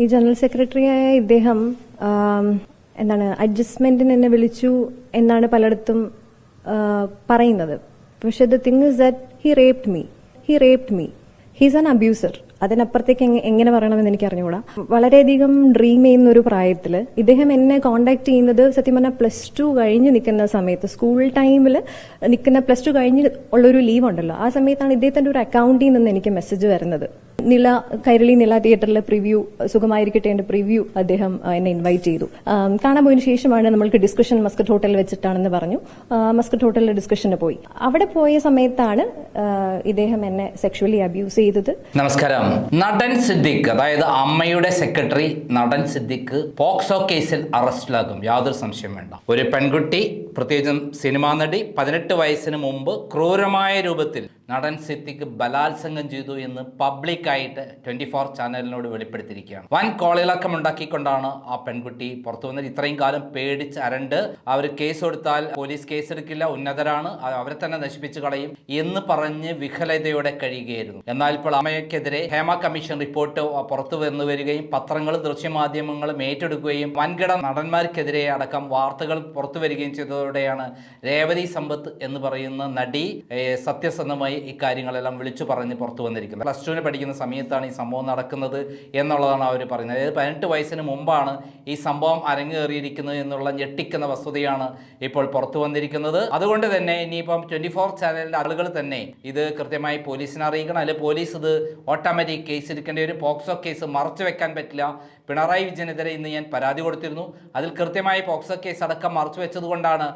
ഈ ജനറൽ സെക്രട്ടറിയായ ഇദ്ദേഹം എന്താണ് അഡ്ജസ്റ്റ്മെന്റിന് എന്നെ വിളിച്ചു എന്നാണ് പലയിടത്തും പറയുന്നത്. പക്ഷെ the thing is that he raped me. He raped me. He's an abuser. അതിനപ്പുറത്തേക്ക് എങ്ങ- എങ്ങനെ പറയണമെന്ന് എനിക്ക് അറിഞ്ഞുകൂടാ വളരെയധികം ഡ്രീം ചെയ്യുന്ന ഒരു പ്രായത്തിൽ ഇദ്ദേഹം എന്നെ കോണ്ടാക്ട് ചെയ്യുന്നത് സത്യം പറഞ്ഞാൽ പ്ലസ് ടു കഴിഞ്ഞ് നിൽക്കുന്ന സമയത്ത് സ്കൂൾ ടൈമിൽ നിൽക്കുന്ന പ്ലസ് ടു കഴിഞ്ഞ് ഉള്ളൊരു ലീവ് ഉണ്ടല്ലോ. ആ സമയത്താണ് ഇദ്ദേഹത്തിന്റെ ഒരു അക്കൗണ്ടിൽ നിന്ന് എനിക്ക് മെസ്സേജ് വരുന്നത്. നില കൈരളി നില തിയേറ്ററിലെ പ്രിവ്യൂ സുഖമായിരിക്കട്ടെ എന്റെ പ്രിവ്യൂ അദ്ദേഹം എന്നെ ഇൻവൈറ്റ് ചെയ്തു. കാണാൻ പോയതിനു ശേഷമാണ് നമ്മൾക്ക് ഡിസ്കഷൻ മസ്കറ്റ് ഹോട്ടലിൽ വെച്ചിട്ടാണെന്ന് പറഞ്ഞു. മസ്കറ്റ് ഹോട്ടലിലെ ഡിസ്കഷന് പോയി. അവിടെ പോയ സമയത്താണ് ഇദ്ദേഹം എന്നെ സെക്ഷുവലി അബ്യൂസ് ചെയ്തത്. നമസ്കാരം. നടൻ സിദ്ദിഖ് അതായത് അമ്മയുടെ സെക്രട്ടറി നടൻ സിദ്ദിഖ് പോക്സോ കേസിൽ അറസ്റ്റിലാകും യാതൊരു സംശയം വേണ്ട. ഒരു പെൺകുട്ടി പ്രത്യേകിച്ചും സിനിമാ നടി പതിനെട്ട് വയസ്സിന് മുമ്പ് ക്രൂരമായ രൂപത്തിൽ നടൻ സിദ്ദിഖ് ബലാത്സംഗം ചെയ്തു എന്ന് പബ്ലിക്കായിട്ട് ട്വന്റി ഫോർ ചാനലിനോട് വെളിപ്പെടുത്തിയിരിക്കുകയാണ്. വൻ കോളിളക്കം ഉണ്ടാക്കിക്കൊണ്ടാണ് ആ പെൺകുട്ടി പുറത്തു വന്നത്. ഇത്രയും കാലം പേടിച്ച് അരണ്ട് അവർ കേസ് കൊടുത്താൽ പോലീസ് കേസെടുക്കില്ല ഉന്നതരാണ് അവരെ തന്നെ നശിപ്പിച്ചു കളയും എന്ന് പറഞ്ഞ് വിഹലതയോടെ കഴിയുകയായിരുന്നു. എന്നാൽ ഇപ്പോൾ അമ്മയ്ക്കെതിരെ ഹേമ കമ്മീഷൻ റിപ്പോർട്ട് പുറത്തു വന്നു വരികയും പത്രങ്ങളും ദൃശ്യമാധ്യമങ്ങളും ഏറ്റെടുക്കുകയും വൻകിട നടന്മാർക്കെതിരെ അടക്കം വാർത്തകൾ പുറത്തു വരികയും ചെയ്തതോടെയാണ് രേവതി സമ്പത്ത് എന്ന് പറയുന്ന നടി സത്യസന്ധമായി ഇക്കാര്യങ്ങളെല്ലാം വിളിച്ചു പറഞ്ഞ് പുറത്തു വന്നിരിക്കുന്നത്. പ്ലസ് ടുവിന് പഠിക്കുന്ന സമയത്താണ് ഈ സംഭവം നടക്കുന്നത് എന്നുള്ളതാണ് അവർ പറയുന്നത്. അതായത് പതിനെട്ട് വയസ്സിന് മുമ്പാണ് ഈ സംഭവം അരങ്ങേറിയിരിക്കുന്നത് എന്നുള്ള ഞെട്ടിക്കുന്ന വസ്തുതയാണ് ഇപ്പോൾ പുറത്തു വന്നിരിക്കുന്നത്. അതുകൊണ്ട് തന്നെ ഇനിയിപ്പം ട്വന്റി ഫോർ ചാനലിന്റെ ആളുകൾ തന്നെ ഇത് കൃത്യമായി പോലീസിനെ അറിയിക്കണം. അല്ലെങ്കിൽ പോലീസ് ഇത് ഓട്ടോമാറ്റിക് കേസ് എടുക്കേണ്ട ഒരു പോക്സോ കേസ് മറച്ചു വെക്കാൻ പറ്റില്ല. പിണറായി വിജയനെതിരെ ഇന്ന് ഞാൻ പരാതി കൊടുത്തിരുന്നു. അതിൽ കൃത്യമായി പോക്സോ കേസ് അടക്കം മറച്ചു വെച്ചത് കൊണ്ടാണ് ആ,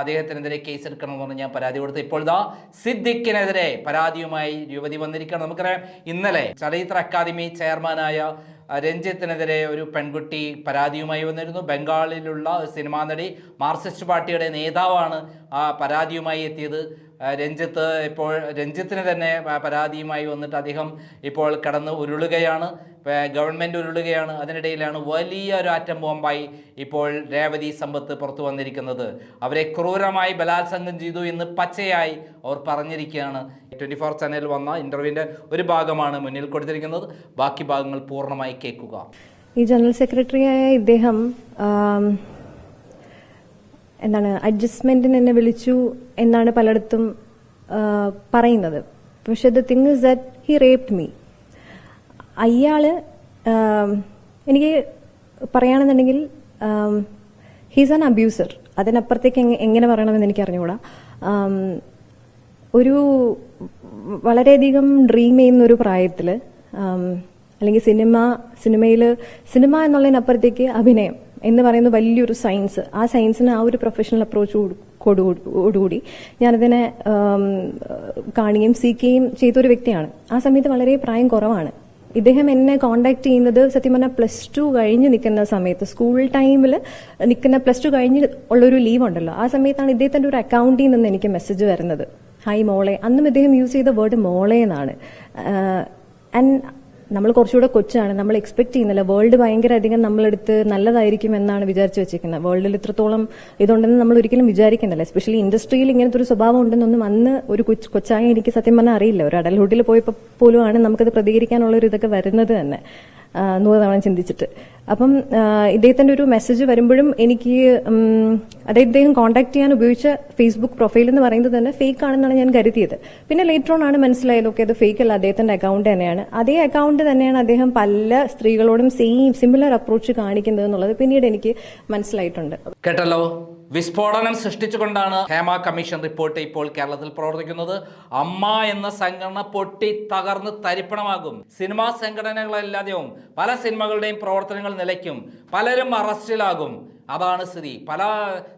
അദ്ദേഹത്തിനെതിരെ കേസ് എടുക്കണം എന്ന് പറഞ്ഞ് ഞാൻ പരാതി കൊടുത്തു. ഇപ്പോൾ ഇതാ സിദ്ദിഖിനെതിരെ പരാതിയുമായി യുവതി വന്നിരിക്കുകയാണ്. നമുക്കറിയാം ഇന്നലെ ചലച്ചിത്ര അക്കാദമി ചെയർമാനായ രഞ്ജിത്തിനെതിരെ ഒരു പെൺകുട്ടി പരാതിയുമായി വന്നിരുന്നു. ബംഗാളിലുള്ള സിനിമാ നടി മാർക്സിസ്റ്റ് പാർട്ടിയുടെ നേതാവാണ് ആ പരാതിയുമായി എത്തിയത്. രഞ്ജിത്ത് ഇപ്പോൾ രഞ്ജിത്തിന് തന്നെ പരാതിയുമായി വന്നിട്ട് അദ്ദേഹം ഇപ്പോൾ കടന്ന് ഉരുളുകയാണ്. ഗവൺമെന്റ് ഉരുളുകയാണ്. അതിനിടയിലാണ് വലിയ ഒരു ആറ്റം ബോംബായി ഇപ്പോൾ രേവതി സമ്പത്ത് പുറത്തു വന്നിരിക്കുന്നത്. അവരെ ക്രൂരമായി ബലാത്സംഗം ചെയ്തു എന്ന് പച്ചയായി അവർ പറഞ്ഞിരിക്കുകയാണ്. ട്വന്റി ഫോർ ചാനലിൽ വന്ന ഇന്റർവ്യൂവിന്റെ ഒരു ഭാഗമാണ് മുന്നിൽ കൊടുത്തിരിക്കുന്നത്. ബാക്കി ഭാഗങ്ങൾ പൂർണമായി കേൾക്കുക. ഈ ജനറൽ സെക്രട്ടറിയായ ഇദ്ദേഹം എന്താണ് അഡ്ജസ്റ്റ്മെന്റിന് എന്നെ വിളിച്ചു എന്നാണ് പലയിടത്തും പറയുന്നത്. പക്ഷെ the thing is that he raped me അയാൾ എനിക്ക് പറയുകയാണെന്നുണ്ടെങ്കിൽ ഹീസ് ആൻ അബ്യൂസർ അതിനപ്പുറത്തേക്ക് എങ്ങ- എങ്ങനെ പറയണമെന്ന് എനിക്ക് അറിഞ്ഞുകൂടാ ഒരു വളരെയധികം ഡ്രീം ചെയ്യുന്ന ഒരു പ്രായത്തിൽ അല്ലെങ്കിൽ സിനിമ സിനിമയിൽ സിനിമ എന്നുള്ളതിനപ്പുറത്തേക്ക് അഭിനയം എന്ന് പറയുന്ന വലിയൊരു സയൻസ് ആ സയൻസിന് ആ ഒരു പ്രൊഫഷണൽ അപ്രോച്ച് കൊടുകൂടി ഞാനതിനെ കാണുകയും സീക്കുകയും ചെയ്തൊരു വ്യക്തിയാണ്. ആ സമയത്ത് വളരെ പ്രായം കുറവാണ്. ഇദ്ദേഹം എന്നെ കോണ്ടാക്ട് ചെയ്യുന്നത് സത്യം പറഞ്ഞാൽ പ്ലസ് ടു കഴിഞ്ഞ് നിൽക്കുന്ന സമയത്ത് സ്കൂൾ ടൈമിൽ നിൽക്കുന്ന പ്ലസ് ടു കഴിഞ്ഞ് ഉള്ളൊരു ലീവ് ഉണ്ടല്ലോ. ആ സമയത്താണ് ഇദ്ദേഹത്തിന്റെ ഒരു അക്കൗണ്ടിൽ നിന്ന് എനിക്ക് മെസ്സേജ് വരുന്നത്. ഹായ് മോളെ അന്നും ഇദ്ദേഹം യൂസ് ചെയ്ത വേർഡ് മോളെ എന്നാണ് ആൻഡ് നമ്മൾ കുറച്ചുകൂടെ കൊച്ചാണ്. നമ്മൾ എക്സ്പെക്ട് ചെയ്യുന്നില്ല. വേൾഡ് ഭയങ്കര അധികം നമ്മളെടുത്ത് നല്ലതായിരിക്കും എന്നാണ് വിചാരിച്ചു വെച്ചിരിക്കുന്നത് വേൾഡിൽ ഇത്രത്തോളം ഇതുണ്ടെന്ന് നമ്മൾ ഒരിക്കലും വിചാരിക്കുന്നില്ല. എസ്പെഷ്യലി ഇൻഡസ്ട്രിയിൽ ഇങ്ങനത്തെ ഒരു സ്വഭാവം ഉണ്ടെന്നൊന്നും അന്ന് ഒരു കൊച്ചു കൊച്ചായ എനിക്ക് സത്യം പറഞ്ഞാൽ അറിയില്ല. ഒരു അഡൽഹുഡിൽ പോയപ്പോൾ പോലുമാണ് നമുക്കത് പ്രതികരിക്കാനുള്ള ഒരു ഇതൊക്കെ വരുന്നത് തന്നെ. നൂറ് തവണ ചിന്തിച്ചിട്ട്. അപ്പം ഇദ്ദേഹത്തിന്റെ ഒരു മെസ്സേജ് വരുമ്പോഴും എനിക്ക് അതായത് ഇദ്ദേഹം കോൺടാക്ട് ചെയ്യാൻ ഉപയോഗിച്ച ഫേസ്ബുക്ക് പ്രൊഫൈൽ എന്ന് പറയുന്നത് തന്നെ ഫേക്ക് ആണെന്നാണ് ഞാൻ കരുതിയത്. പിന്നെ ലേറ്റർ ഓൺ ആണ് മനസ്സിലായത് ഓക്കെ അത് ഫേക്ക് അല്ല അദ്ദേഹത്തിന്റെ അക്കൗണ്ട് തന്നെയാണ്. അതേ അക്കൗണ്ട് തന്നെയാണ് അദ്ദേഹം പല സ്ത്രീകളോടും സെയിം സിമിലർ അപ്രോച്ച് കാണിക്കുന്നത് എന്നുള്ളത് പിന്നീട് എനിക്ക് മനസ്സിലായിട്ടുണ്ട്. കേട്ടല്ലോ? വിസ്ഫോടനം സൃഷ്ടിച്ചുകൊണ്ടാണ് ഹേമ കമ്മീഷൻ റിപ്പോർട്ട് ഇപ്പോൾ കേരളത്തിൽ പ്രവർത്തിക്കുന്നത്. അമ്മ എന്ന സംഘടന പൊട്ടി തകർന്ന് തരിപ്പണമാകും. സിനിമാ സംഘടനകളല്ലാതെയും പല സിനിമകളുടെയും പ്രവർത്തനങ്ങൾ നിലയ്ക്കും. പലരും അറസ്റ്റിലാകും. അതാണ് സ്ഥിതി. പല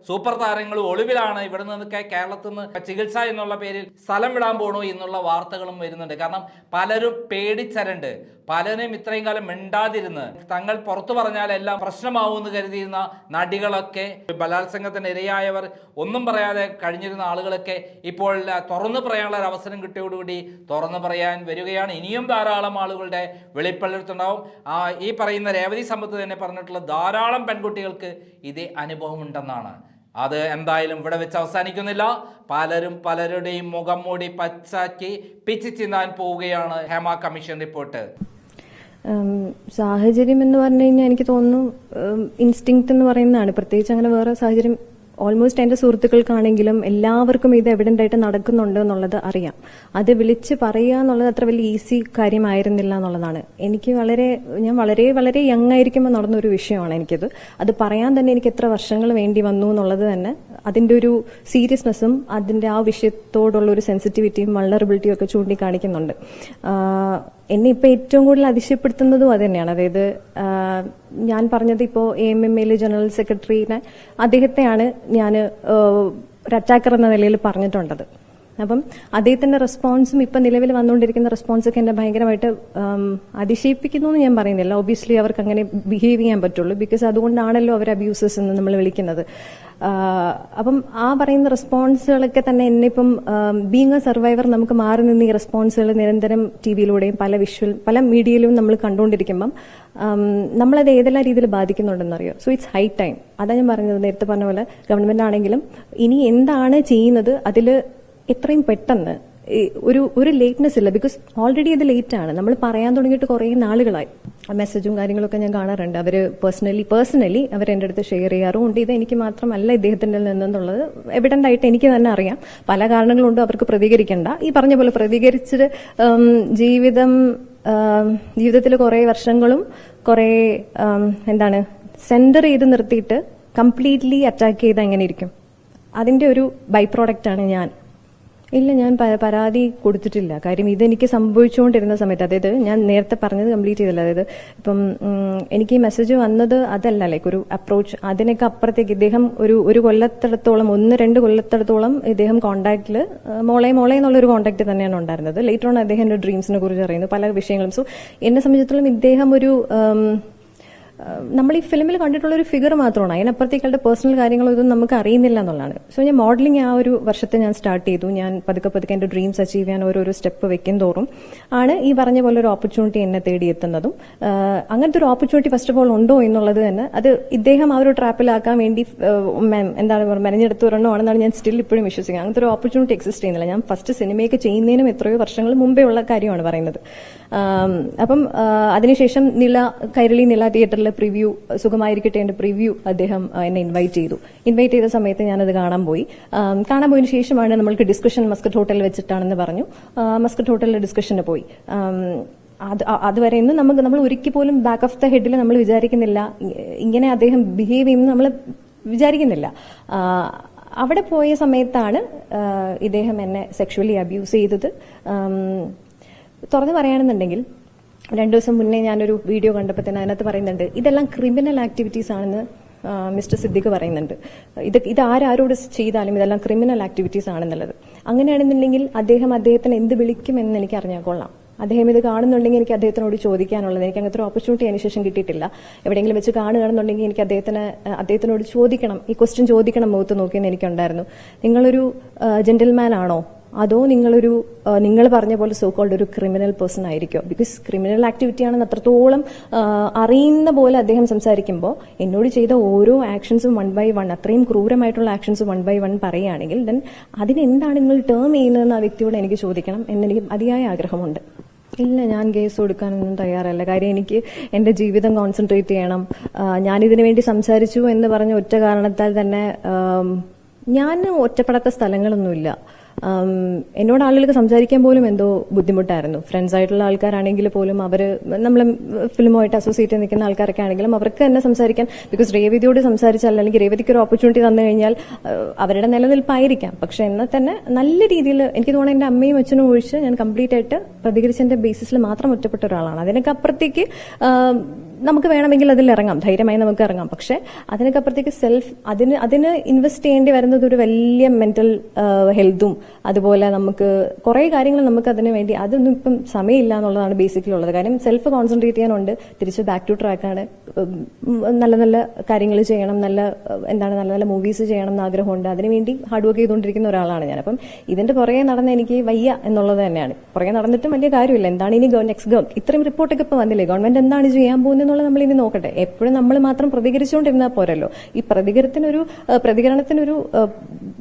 സൂപ്പർ താരങ്ങളും ഒളിവിലാണ് ഇവിടെ നിന്നൊക്കെ കേരളത്തിൽ നിന്ന് ചികിത്സ എന്നുള്ള പേരിൽ സ്ഥലം വിടാൻ പോണു എന്നുള്ള വാർത്തകളും വരുന്നുണ്ട്. കാരണം പലരും പേടിച്ചരണ്ട്. പലരും ഇത്രയും കാലം മിണ്ടാതിരുന്ന് തങ്ങൾ പുറത്തു പറഞ്ഞാൽ എല്ലാം പ്രശ്നമാവും എന്ന് കരുതിയിരുന്ന നടികളൊക്കെ ബലാത്സംഗത്തിന് ഇരയായവർ ഒന്നും പറയാതെ കഴിഞ്ഞിരുന്ന ആളുകളൊക്കെ ഇപ്പോൾ തുറന്നു പറയാനുള്ള ഒരു അവസരം കിട്ടിയോടുകൂടി തുറന്നു പറയാൻ വരികയാണ്. ഇനിയും ധാരാളം ആളുകളുടെ വെളിപ്പെടുത്തുണ്ടാവും ഈ പറയുന്ന രേവതി സമ്പത്ത് തന്നെ പറഞ്ഞിട്ടുള്ള ധാരാളം പെൺകുട്ടികൾക്ക് ഇതേ അനുഭവം ഉണ്ടെന്നാണ് അത് എന്തായാലും ഇവിടെ വെച്ച് അവസാനിക്കുന്നില്ല. പലരും പലരുടെയും മുഖം മൂടി പച്ചാക്കി പിച്ചി ചിന്താൻ പോവുകയാണ് ഹേമ കമ്മീഷൻ റിപ്പോർട്ട്. സാഹചര്യം എന്ന് പറഞ്ഞു കഴിഞ്ഞാൽ എനിക്ക് തോന്നുന്നു ഇൻസ്റ്റിങ്ക്റ്റ് എന്ന് പറയുന്നതാണ്. പ്രത്യേകിച്ച് അങ്ങനെ വേറെ സാഹചര്യം ഓൾമോസ്റ്റ് എന്റെ സുഹൃത്തുക്കൾക്കാണെങ്കിലും എല്ലാവർക്കും ഇത് എവിഡന്റ് ആയിട്ട് നടക്കുന്നുണ്ട് എന്നുള്ളത് അറിയാം. അത് വിളിച്ച് പറയുക എന്നുള്ളത് അത്ര വലിയ ഈസി കാര്യമായിരുന്നില്ല എന്നുള്ളതാണ്. എനിക്ക് വളരെ ഞാൻ വളരെ വളരെ യങ് ആയിരിക്കുമ്പോൾ നടന്നൊരു വിഷയമാണ് എനിക്കത്. അത് പറയാൻ തന്നെ എനിക്ക് എത്ര വർഷങ്ങൾ വേണ്ടി വന്നു എന്നുള്ളത് തന്നെ അതിന്റെ ഒരു സീരിയസ്നെസ്സും അതിന്റെ ആ വിഷയത്തോടുള്ള ഒരു സെൻസിറ്റിവിറ്റിയും വൾണറബിലിറ്റിയും ഒക്കെ ചൂണ്ടിക്കാണിക്കുന്നുണ്ട്. എന്നെ ഇപ്പൊ ഏറ്റവും കൂടുതൽ അതിശയപ്പെടുത്തുന്നതും അത് തന്നെയാണ്. അതായത് ഞാൻ പറഞ്ഞത് ഇപ്പോൾ എ എം എം എയിൽ ജനറൽ സെക്രട്ടറിനെ അദ്ദേഹത്തെയാണ് ഞാൻ അറ്റാക്കർ എന്ന നിലയിൽ പറഞ്ഞിട്ടുണ്ടത്. അപ്പം അദ്ദേഹത്തിന്റെ റെസ്പോൺസും ഇപ്പം നിലവിൽ വന്നുകൊണ്ടിരിക്കുന്ന റെസ്പോൺസ് ഒക്കെ എന്നെ ഭയങ്കരമായിട്ട് അതിശയിപ്പിക്കുന്നു എന്ന് ഞാൻ പറയുന്നില്ല. ഒബിയസ്ലി അവർക്ക് അങ്ങനെ ബിഹേവ് ചെയ്യാൻ പറ്റുള്ളൂ. ബിക്കോസ് അതുകൊണ്ടാണല്ലോ അവർ അബ്യൂസസ് എന്ന് നമ്മൾ വിളിക്കുന്നത്. അപ്പം ആ പറയുന്ന റെസ്പോൺസുകളൊക്കെ തന്നെ എന്നെ ഇപ്പം ബീങ് എ സർവൈവർ നമുക്ക് മാറി നിന്ന് ഈ റെസ്പോൺസുകൾ നിരന്തരം ടി വിയിലൂടെയും പല വിഷ്വൽ പല മീഡിയയിലും നമ്മൾ കണ്ടുകൊണ്ടിരിക്കുമ്പം നമ്മളത് ഏതെല്ലാം രീതിയിൽ ബാധിക്കുന്നുണ്ടെന്നറിയോ? സോ ഇറ്റ്സ് ഹൈ ടൈം അതാ ഞാൻ പറഞ്ഞത് നേരത്തെ പറഞ്ഞ പോലെ ഗവൺമെന്റ് ആണെങ്കിലും ഇനി എന്താണ് ചെയ്യുന്നത്? അതിൽ എത്രയും പെട്ടെന്ന് ഒരു ഒരു ലേറ്റ്നെസ് ഇല്ല. ബിക്കോസ് ഓൾറെഡി അത് ലേറ്റ് ആണ്. നമ്മൾ പറയാൻ തുടങ്ങിയിട്ട് കുറേ നാളുകളായി. മെസ്സേജും കാര്യങ്ങളൊക്കെ ഞാൻ കാണാറുണ്ട്. അവർ പേഴ്സണലി പേഴ്സണലി അവർ എന്റെ അടുത്ത് ഷെയർ ചെയ്യാറുമുണ്ട് ഇത് എനിക്ക് മാത്രമല്ല ഇദ്ദേഹത്തിന്റെ നിന്നെന്നുള്ളത് എവിഡന്റ് ആയിട്ട് എനിക്ക് തന്നെ അറിയാം. പല കാരണങ്ങളുണ്ട് അവർക്ക് പ്രതികരിക്കേണ്ട. ഈ പറഞ്ഞ പോലെ പ്രതികരിച്ചിട്ട് ജീവിതം ജീവിതത്തിൽ കുറേ വർഷങ്ങളും കുറേ എന്താണ് സെന്റർ ചെയ്ത് നിർത്തിയിട്ട് കംപ്ലീറ്റ്ലി അറ്റാക്ക് ചെയ്ത് എങ്ങനെ ഇരിക്കും? അതിന്റെ ഒരു ബൈ ആണ് ഞാൻ. ഇല്ല ഞാൻ പരാതി കൊടുത്തിട്ടില്ല. കാര്യം ഇതെനിക്ക് സംഭവിച്ചുകൊണ്ടിരുന്ന സമയത്ത് അതായത് ഞാൻ നേരത്തെ പറഞ്ഞത് കംപ്ലീറ്റ് ചെയ്തില്ല. അതായത് ഇപ്പം എനിക്ക് ഈ മെസ്സേജ് വന്നത് അതല്ല. ലൈക്ക് ഒരു അപ്രോച്ച് അതിനൊക്കെ അപ്പുറത്തേക്ക് ഇദ്ദേഹം ഒരു ഒരു കൊല്ലത്തിടത്തോളം ഒന്ന് രണ്ട് കൊല്ലത്തിടത്തോളം ഇദ്ദേഹം കോണ്ടാക്റ്റിൽ മോളെ മോളെ എന്നുള്ളൊരു കോണ്ടാക്ട് തന്നെയാണ് ഉണ്ടായിരുന്നത്. ലേറ്റർ ഓൺ അദ്ദേഹം ഡ്രീംസിനെ കുറിച്ച് അറിയുന്നത് പല വിഷയങ്ങളും. സോ എന്നെ സംബന്ധിച്ചിടത്തോളം ഇദ്ദേഹം ഒരു നമ്മൾ ഈ ഫിലിമിൽ കണ്ടിട്ടുള്ള ഒരു ഫിഗർ മാത്രമാണ്. അതിനപ്പുറത്തേക്കുള്ള പേഴ്സണൽ കാര്യങ്ങളോ ഇതൊന്നും നമുക്ക് അറിയുന്നില്ല എന്നുള്ളതാണ്. സോ ഞാൻ മോഡലിംഗ് ആ ഒരു വർഷത്തെ ഞാൻ സ്റ്റാർട്ട് ചെയ്തു. ഞാൻ പതുക്കെ പതുക്കെ എന്റെ ഡ്രീംസ് അച്ചീവ് ചെയ്യാൻ ഓരോരോ സ്റ്റെപ്പ് വെക്കും തോറും ആണ് ഈ പറഞ്ഞ പോലെ ഒരു ഓപ്പർച്യൂണിറ്റി എന്നെ തേടിയെത്തുന്നതും എത്തുന്നതും. അങ്ങനത്തെ ഒരു ഓപ്പർച്യൂണിറ്റി ഫസ്റ്റ് ഓഫ് ഓൾ ഉണ്ടോ എന്നുള്ളത് തന്നെ അത് ഇദ്ദേഹം ആ ഒരു ട്രാപ്പിലാക്കാൻ വേണ്ടി എന്താണ് മെനഞ്ഞെടുത്തു വരണോ ആണെന്നാണ് ഞാൻ സ്റ്റിൽ ഇപ്പോഴും വിശ്വസിക്കുന്നത്. അങ്ങനത്തെ ഒരു ഓപ്പർച്യൂണിറ്റി എക്സിസ്റ്റ് ചെയ്യുന്നില്ല. ഞാൻ ഫസ്റ്റ് സിനിമയൊക്കെ ചെയ്യുന്നതിനും എത്രയോ വർഷങ്ങൾ മുമ്പേ ഉള്ള കാര്യമാണ് പറയുന്നത്. അപ്പം അതിനുശേഷം നില കൈരളി നില തിയേറ്ററിലെ പ്രിവ്യൂ സുഖമായിരിക്കട്ടെ എന്റെ പ്രിവ്യൂ അദ്ദേഹം എന്നെ ഇൻവൈറ്റ് ചെയ്തു. ഇൻവൈറ്റ് ചെയ്ത സമയത്ത് ഞാനത് കാണാൻ പോയി. കാണാൻ പോയതിനു ശേഷമാണ് നമ്മൾക്ക് ഡിസ്കഷൻ മസ്കറ്റ് ഹോട്ടലിൽ വെച്ചിട്ടാണെന്ന് പറഞ്ഞു. മസ്കറ്റ് ഹോട്ടലിലെ ഡിസ്കഷന് പോയി. അത് അതുവരെ ഇന്ന് നമുക്ക് നമ്മൾ ഒരിക്കൽ പോലും ബാക്ക് ഓഫ് ദ ഹെഡിൽ നമ്മൾ വിചാരിക്കുന്നില്ല. ഇങ്ങനെ അദ്ദേഹം ബിഹേവ് ചെയ്യുന്നു നമ്മൾ വിചാരിക്കുന്നില്ല. അവിടെ പോയ സമയത്താണ് ഇദ്ദേഹം എന്നെ സെക്ഷുവലി അബ്യൂസ് ചെയ്തത്. തുറന്നു പറയുകയാണെന്നുണ്ടെങ്കിൽ രണ്ടു ദിവസം മുന്നേ ഞാനൊരു വീഡിയോ കണ്ടപ്പോൾ തന്നെ അതിനകത്ത് പറയുന്നുണ്ട് ഇതെല്ലാം ക്രിമിനൽ ആക്ടിവിറ്റീസ് ആണെന്ന് മിസ്റ്റർ സിദ്ദിഖ് പറയുന്നുണ്ട്. ഇത് ഇത് ആരാരോട് ചെയ്താലും ഇതെല്ലാം ക്രിമിനൽ ആക്ടിവിറ്റീസ് ആണെന്നുള്ളത്. അങ്ങനെയാണെന്നുണ്ടെങ്കിൽ അദ്ദേഹം അദ്ദേഹത്തിന് എന്ത് വിളിക്കുമെന്ന് എനിക്ക് അറിഞ്ഞാൽ കൊള്ളാം. അദ്ദേഹം ഇത് കാണുന്നുണ്ടെങ്കിൽ എനിക്ക് അദ്ദേഹത്തിനോട് ചോദിക്കാനുള്ളത് എനിക്ക് അങ്ങനത്തെ ഒരു ഓപ്പർച്യൂണിറ്റി അതിന് ശേഷം കിട്ടിയിട്ടില്ല. എവിടെയെങ്കിലും വെച്ച് കാണുകയാണെന്നുണ്ടെങ്കിൽ എനിക്ക് അദ്ദേഹത്തിന് അദ്ദേഹത്തിനോട് ചോദിക്കണം. ഈ ക്വസ്റ്റ്യൻ ചോദിക്കണം മുഖത്ത് നോക്കിയെന്ന് എനിക്കുണ്ടായിരുന്നു. നിങ്ങളൊരു ജെന്റിൽമാൻ ആണോ? അതോ നിങ്ങളൊരു നിങ്ങൾ പറഞ്ഞ പോലെ സോ കോൾഡ് ഒരു ക്രിമിനൽ പേഴ്സൺ ആയിരിക്കോ? ബിക്കോസ് ക്രിമിനൽ ആക്ടിവിറ്റി ആണെന്ന് അത്രത്തോളം അറിയുന്ന പോലെ അദ്ദേഹം സംസാരിക്കുമ്പോൾ എന്നോട് ചെയ്ത ഓരോ ആക്ഷൻസും വൺ ബൈ വൺ അത്രയും ക്രൂരമായിട്ടുള്ള ആക്ഷൻസ് വൺ ബൈ വൺ പറയുകയാണെങ്കിൽ ദെൻ അതിനെന്താണ് നിങ്ങൾ ടേം ചെയ്യുന്നതെന്ന് ആ വ്യക്തിയോട് എനിക്ക് ചോദിക്കണം എന്നെനിക്ക് അതിയായ ആഗ്രഹമുണ്ട്. ഇല്ല ഞാൻ കേസ് കൊടുക്കാനൊന്നും തയ്യാറല്ല. കാര്യം എനിക്ക് എന്റെ ജീവിതം കോൺസെൻട്രേറ്റ് ചെയ്യണം. ഞാൻ ഞാനിതിനു വേണ്ടി സംസാരിച്ചു എന്ന് പറഞ്ഞ ഒറ്റ കാരണത്താൽ തന്നെ ഞാൻ ഒറ്റപ്പെടാത്ത സ്ഥലങ്ങളൊന്നുമില്ല. എന്നോട് ആളുകൾക്ക് സംസാരിക്കാൻ പോലും എന്തോ ബുദ്ധിമുട്ടായിരുന്നു. ഫ്രണ്ട്സ് ആയിട്ടുള്ള ആൾക്കാരാണെങ്കിൽ പോലും അവർ നമ്മൾ ഫിലിമുമായിട്ട് അസോസിയേറ്റ് ചെയ്ത് നിൽക്കുന്ന ആൾക്കാരൊക്കെ ആണെങ്കിലും അവർക്ക് തന്നെ സംസാരിക്കാൻ ബിക്കോസ് രേവതിയോട് സംസാരിച്ചാൽ അല്ലെങ്കിൽ രേവതിക്ക് ഒരു ഓപ്പർച്യൂണിറ്റി തന്നു കഴിഞ്ഞാൽ അവരുടെ നിലനിൽപ്പായിരിക്കാം. പക്ഷെ എന്നാൽ തന്നെ നല്ല രീതിയിൽ എനിക്ക് തോന്നുന്നു എന്റെ അമ്മയും അച്ഛനും ഒഴിച്ച് ഞാൻ കംപ്ലീറ്റ് ആയിട്ട് പ്രതികരിച്ചതിന്റെ ബേസിസിൽ മാത്രം ഒറ്റപ്പെട്ട ഒരാളാണ്. അതിനൊക്കെ അപ്പുറത്തേക്ക് നമുക്ക് വേണമെങ്കിൽ അതിൽ ഇറങ്ങാം. ധൈര്യമായി നമുക്ക് ഇറങ്ങാം. പക്ഷെ അതിനൊക്കെ അപ്പുറത്തേക്ക് സെൽഫ് അതിന് അതിന് ഇൻവെസ്റ്റ് ചെയ്യേണ്ടി വരുന്നത് ഒരു വലിയ മെന്റൽ ഹെൽത്തും അതുപോലെ നമുക്ക് കുറേ കാര്യങ്ങൾ നമുക്ക് അതിന് വേണ്ടി അതൊന്നും ഇപ്പം സമയമില്ല എന്നുള്ളതാണ് ബേസിക്കലി ഉള്ളത്. കാര്യം സെൽഫ് കോൺസെൻട്രേറ്റ് ചെയ്യാനുണ്ട്. തിരിച്ച് ബാക്ക് ടു ട്രാക്കാണ് നല്ല നല്ല കാര്യങ്ങൾ ചെയ്യണം. നല്ല എന്താണ് നല്ല നല്ല മൂവീസ് ചെയ്യണം എന്ന് ആഗ്രഹമുണ്ട്. അതിനുവേണ്ടി ഹാർഡ് വർക്ക് ചെയ്തുകൊണ്ടിരിക്കുന്ന ഒരാളാണ് ഞാൻ. അപ്പം ഇതിന്റെ പുറകെ നടന്ന എനിക്ക് വയ്യ എന്നുള്ളത് തന്നെയാണ്. പുറകെ നടന്നിട്ടും വലിയ കാര്യമില്ല. എന്താണ് ഇനി നെക്സ്റ്റ് ഗവൺ ഇത്രയും റിപ്പോർട്ടൊക്കെ ഇപ്പൊ വന്നില്ലേ? ഗവൺമെന്റ് എന്താണ് ചെയ്യാൻ പോകുന്നത് എന്നുള്ളത് നമ്മൾ ഇനി നോക്കട്ടെ. എപ്പോഴും നമ്മൾ മാത്രം പ്രതികരിച്ചുകൊണ്ടിരുന്നാൽ പോരല്ലോ. ഈ പ്രതികരണത്തിനൊരു പ്രതികരണത്തിനൊരു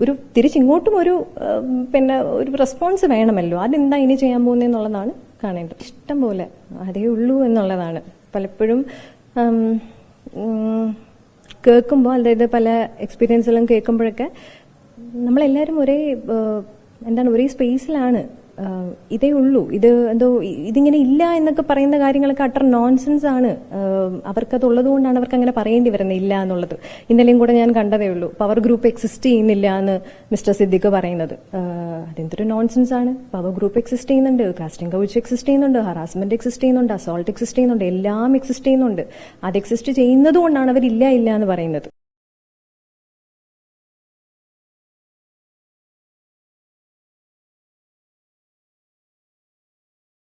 ഒരു തിരിച്ചിങ്ങോട്ടും ഒരു പിന്നെ ഒരു റെസ്പോൺസ് വേണമല്ലോ. അതെന്താ ഇനി ചെയ്യാൻ പോകുന്നത് എന്നുള്ളതാണ് കാണേണ്ടത്. ഇഷ്ടം പോലെ അതേ ഉള്ളൂ എന്നുള്ളതാണ്. പലപ്പോഴും കേൾക്കുമ്പോൾ അതായത് പല എക്സ്പീരിയൻസുകളും കേൾക്കുമ്പോഴൊക്കെ നമ്മളെല്ലാവരും ഒരേ എന്താണ് ഒരേ സ്പേസിലാണ് ഇതേ ഉള്ളൂ. ഇത് എന്തോ ഇതിങ്ങനെ ഇല്ല എന്നൊക്കെ പറയുന്ന കാര്യങ്ങളൊക്കെ അട്ടർ നോൺസെൻസ് ആണ്. അവർക്കത് ഉള്ളത് കൊണ്ടാണ് അവർക്ക് അങ്ങനെ പറയേണ്ടി വരുന്നത് ഇല്ല എന്നുള്ളത്. ഇന്നലെയും കൂടെ ഞാൻ കണ്ടതേ ഉള്ളൂ. പവർ ഗ്രൂപ്പ് എക്സിസ്റ്റ് ചെയ്യുന്നില്ല എന്ന് മിസ്റ്റർ സിദ്ദിഖ് പറയുന്നത്. അതെന്തൊരു നോൺസെൻസ് ആണ്. പവർ ഗ്രൂപ്പ് എക്സിസ്റ്റ് ചെയ്യുന്നുണ്ട്. കാസ്റ്റിംഗ് കൗച്ച് എക്സിസ്റ്റ് ചെയ്യുന്നുണ്ട്. ഹറാസ്മെന്റ് എക്സിസ്റ്റ് ചെയ്യുന്നുണ്ട്. അസോൾട്ട് എക്സിസ്റ്റ് ചെയ്യുന്നുണ്ട്. എല്ലാം എക്സിസ്റ്റ് ചെയ്യുന്നുണ്ട്. അത് എക്സിസ്റ്റ് ചെയ്യുന്നത് കൊണ്ടാണ് അവർ ഇല്ല ഇല്ല എന്ന് പറയുന്നത്.